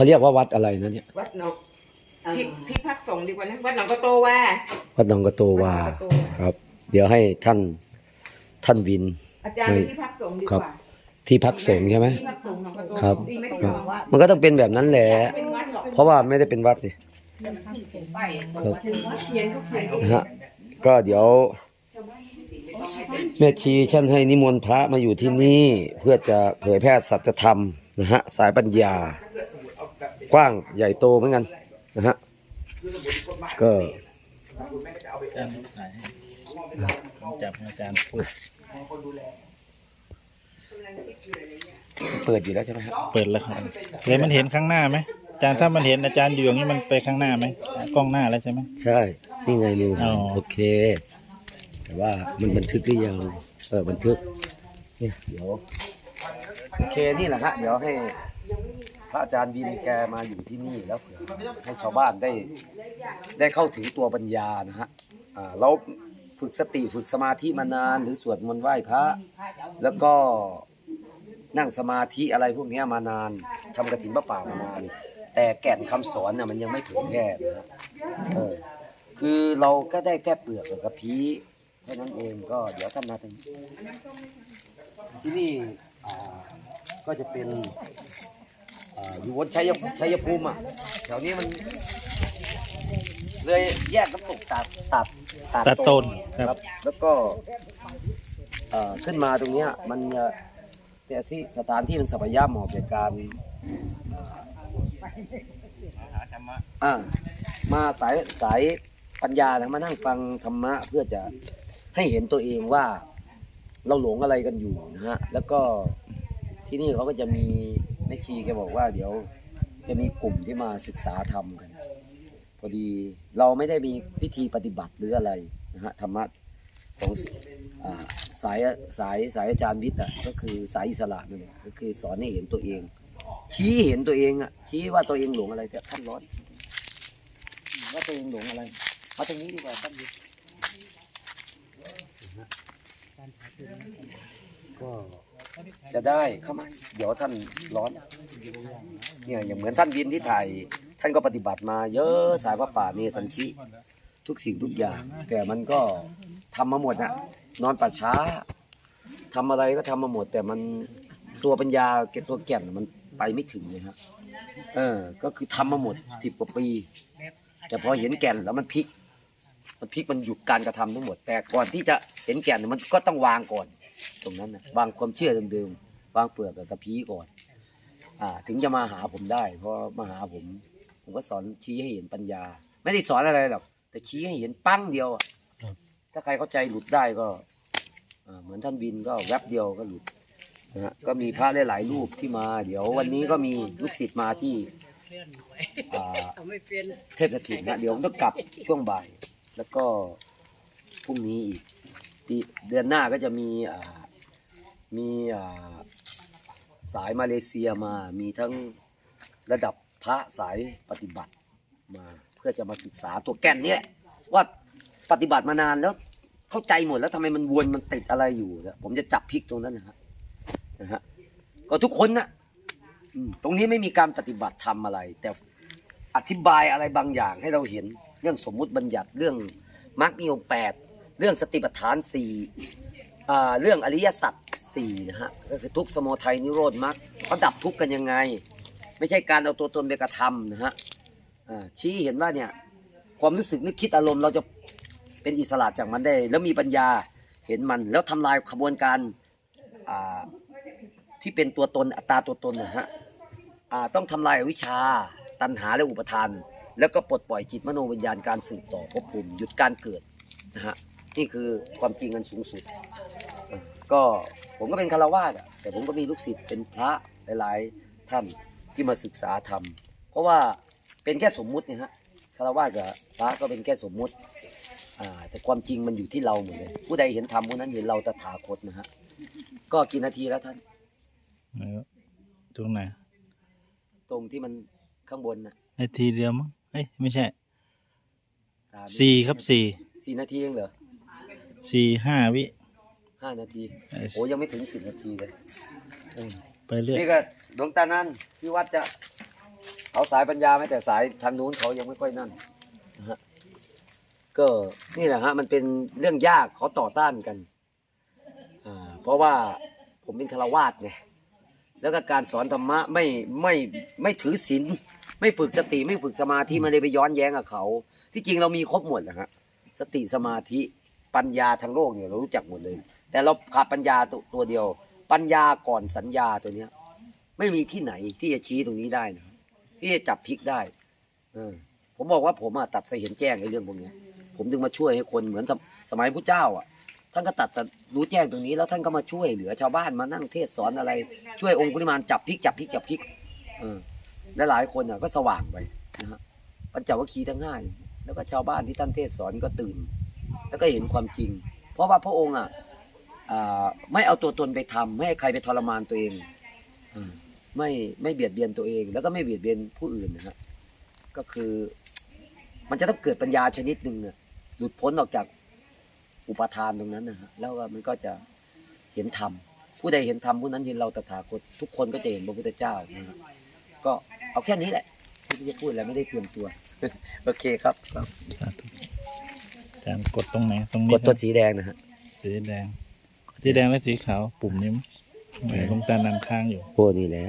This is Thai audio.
เขาเรียกว่าวัดอะไรนะเนี่ย วัดหนองที่ที่พักสงฆ์ดีกว่านะวัดหนองกระโตว่า วัดหนองกระโตวาวัดหนองกระโตวา ครับ เดี๋ยวให้ท่านท่านวิน อาจารย์เป็นที่พักสงฆ์ดีกครับว่าที่พักสงฆ์ใช่ไหม ที่พักสงฆ์หนองกระโตครับ ดีไม่ได้ครับบอกว่ามันก็ต้องเป็นแบบนั้นแหละ เป็นวัดหรอกเพราะว่าไม่ได้เป็นวัดนี่ครับถึงวัดเขียนเขาเขียนนะฮะก็เดี๋ยว แม่ชีท่านให้นิมนต์พระมาอยู่ที่นี่ เพื่อจะเผยแพร่สัจธรรมนะฮะสายปัญญา กว้างใหญ่โตเหมือนกันนะฮะก็อาจารย์ถ่ายให้จับอาจารย์พูดเปิดอยู่แล้วใช่ไหมครับเปิดแล้วครับเลยมันเห็นข้างหน้าไหมอาจารย์ถ้ามันเห็นอาจารย์อยู่อย่างนี้มันไปข้างหน้าไหมกล้องหน้าแล้วใช่ไหมใช่นี่ไงนี่อ๋อ โอเค แต่ว่ามันบันทึกหรือยังเออบันทึกเนี่ยเดี๋ยวโอเคนี่แหละฮะเดี๋ยวให้ พระอาจารย์วินแกมาอยู่ที่นี่แล้วเผื่อให้ชาวบ้านได้ได้เข้าถึงตัวปัญญานะฮะอ่าเราฝึกสติฝึกสมาธิมานาน หรือสวดมนต์ไหว้พระ แล้วก็นั่งสมาธิอะไรพวกเนี้ยมานานทำกระถินพระป่ามานาน แต่แก่นคำสอนน่ะมันยังไม่ถึงแค่นะฮะเออคือเราก็ได้แค่เปลือกกับกระพี้แค่นั้นเองก็เดี๋ยวท่านมาตรงนี้ที่นี่อ่าก็จะเป็น อ่าอยู่บนชัยชัยภูมิอะแถวนี้มัน เลยแยกน้ำตกตัดตัดตัดต้นครับ แล้วก็เอ่อขึ้นมาตรงเนี้ย มันจะแต่ที่สถานที่มันสัพยาเหมาะแก่การอ่ามาสายสายปัญญานะมานั่งฟังธรรมะเพื่อจะให้เห็นตัวเองว่า เราหลงอะไรกันอยู่นะฮะ แล้วก็ที่นี่เขาก็จะมีแม่ชีแกบอกว่าเดี๋ยวจะมีกลุ่มที่มาศึกษาธรรมกัน พอดีเราไม่ได้มีพิธีปฏิบัติหรืออะไรนะฮะธรรมะของสายสายสายอาจารย์วิทย์อะก็คือสายอิสระนั่นก็คือสอนให้เห็นตัวเอง ชี้เห็นตัวเองอะชี้ว่าตัวเองหลงอะไรแต่ท่านร้อนว่าตัวเองหลงอะไรเอาตรงนี้ดีกว่าท่านวิทย์ก็ จะได้เข้ามาเดี๋ยวท่านร้อนเนี่ยอย่างเหมือนท่านวินที่ไทยท่านก็ปฏิบัติมาเยอะสายพระป่าเนสันชิ ทุกสิ่งทุกอย่าง แต่มันก็ทำมาหมดอะนอนป่าช้าทำอะไรก็ทำมาหมด แต่มันตัวปัญญาเกตัวแก่นมันไปไม่ถึงเลยครับเออ ก็คือทำมาหมดสิบกว่าปี แต่พอเห็นแก่นแล้วมันพลิก มันพลิกมันหยุดการกระทำทั้งหมด แต่ก่อนที่จะเห็นแก่นมันก็ต้องวางก่อน ตรงนั้นนะวางความเชื่อเดิมๆวางเปลือกกับกระพี้ก่อนอ่าถึงจะมาหาผมได้เพราะมาหาผม ผมก็สอนชี้ให้เห็นปัญญา ไม่ได้สอนอะไรหรอกแต่ชี้ให้เห็นปั้งเดียวอะครับถ้าใครเข้าใจหลุดได้ก็อ่าเหมือนท่านบินก็แวบเดียวก็หลุดนะฮะก็มีพระหลายๆรูปที่มา เดี๋ยววันนี้ก็มีลูกศิษย์มาที่อ่าเทพสถิตนะเดี๋ยวผมต้องกลับช่วงบ่าย แล้วก็พรุ่งนี้อีก ปีเดือนหน้าก็จะมีมีสายมาเลเซียมา มีทั้งระดับพระสายปฏิบัติมาเพื่อจะมาศึกษาตัวแก่นนี่ยว่าปฏิบัติมานานแล้วเข้าใจหมดแล้วทำไมมันวนมันติดอะไรอยู่นะผมจะจับพลิกตรงนั้นนะฮะนะฮะก็ทุกคนนะตรงนี้ไม่มีการปฏิบัติทำอะไร แต่อธิบายอะไรบางอย่างให้เราเห็นเรื่องสมมุติบัญญัติเรื่องมรรคมีองแปด เรื่องสติปัฏฐานสี่เรื่องอริยสัจสี่นะฮะก็คือทุกสมุทัยนิโรธมรรคเขาดับทุกข์กันยังไง ไม่ใช่การเอาตัวตนไปกระทำนะฮะชี้เห็นว่าเนี่ยความรู้สึกนึกคิดอารมณ์เราจะเป็นอิสระจากมันได้ แล้วมีปัญญาเห็นมันแล้วทำลายขบวนการที่เป็นตัวตนอัตตาตัวตนนะฮะต้องทำลายวิชชาตัณหาและอุปทาน แล้วก็ปลดปล่อยจิตมโนวิญญาณการสืบต่อภพภูมิหยุดการเกิดนะฮะ นี่คือความจริงอันสูงสุด ก็ผมก็เป็นคารวาสอะแต่ผมก็มีลูกศิษย์เป็นพระหลายๆท่านที่มาศึกษาธรรม เพราะว่าเป็นแค่สมมุติเนี่ยฮะคารวาสกับพระก็เป็นแค่สมมุติอ่าแต่ความจริงมันอยู่ที่เราหมดเลย ผู้ใดเห็นธรรมผู้นั้นเห็นเราตถาคตนะฮะก็กี่นาทีแล้วท่านเออตรงไหนตรงที่มันข้างบนน่ะนาทีเดียวมั้งเอ้ยไม่ใช่ตามสี่ครับสี่สี่นาทีเองเหรอ สี่ห้าวิ ห้านาทีเอ้ยโอ้ยังไม่ถึงสิบนาทีเลยเออไปเรื่อยนี่ก็หลวงตานันที่วัดจะเอาสายปัญญาไหมแต่สายทางนู้นเขายังไม่ค่อยนั่นนะฮะก็นี่แหละฮะมันเป็นเรื่องยากเขาต่อต้านกันอ่าเพราะว่าผมเป็นคารวาสไงแล้วก็การสอนธรรมะไม่ไม่ไม่ถือศีลไม่ฝึกสติไม่ฝึกสมาธิมันเลยไปย้อนแย้งกับเขา ที่จริงเรามีครบหมดนะฮะสติสมาธิ ปัญญาทางโลกเนี่ยเรารู้จักหมดเลย แต่เราขาดปัญญาตัวตัวเดียว ปัญญาก่อนสัญญาตัวเนี้ย ไม่มีที่ไหนที่จะชี้ตรงนี้ได้นะที่จะจับพลิกได้เออผมบอกว่าผมอะตัดสเห็นแจ้งในเรื่องพวกนี้ผมถึงมาช่วยให้คนเหมือนสมสมัยพระเจ้าอะท่านก็ตัดสรู้แจ้งตรงนี้ แล้วท่านก็มาช่วยเหลือชาวบ้านมานั่งเทศสอนอะไร ช่วยองค์กุลิมานจับพลิกจับพลิกจับพลิกเออและหลายคนอะก็สว่างไปนะฮะปัญจวัคคีย์ทั้งห้ายแล้วก็ชาวบ้านที่ท่านเทศสอนก็ตื่น แล้วก็เห็นความจริง เพราะว่าพระองค์อะไม่เอาตัวตนไปทำไม่ให้ใครไปทรมานตัวเองอไม่ไม่เบียดเบียนตัวเอง แล้วก็ไม่เบียดเบียนผู้อื่นนะฮะก็คือ มันจะต้องเกิดปัญญาชนิดหนึ่งเนี่ยหลุดพ้นออกจากอุปทานตรงนั้นนะฮะแล้วก็มันก็จะเห็นธรรมผู้ใดเห็นธรรมผู้นั้นเห็นเราตถาคตทุกคนก็จะเห็นพระพุทธเจ้านะฮะก็เอาแค่นี้แหละที่จะพูดแล้วไม่ได้เตรียมตัว โอเคครับครับสาธุ อาจารย์กดตรงไหนตรงนี้กดตัวสีแดงนะฮะสีแดง สีแดงและสีขาวปุ่มนี้มั้ยเหมือนหลวงตานันค้างอยู่โอ้นี่แหละ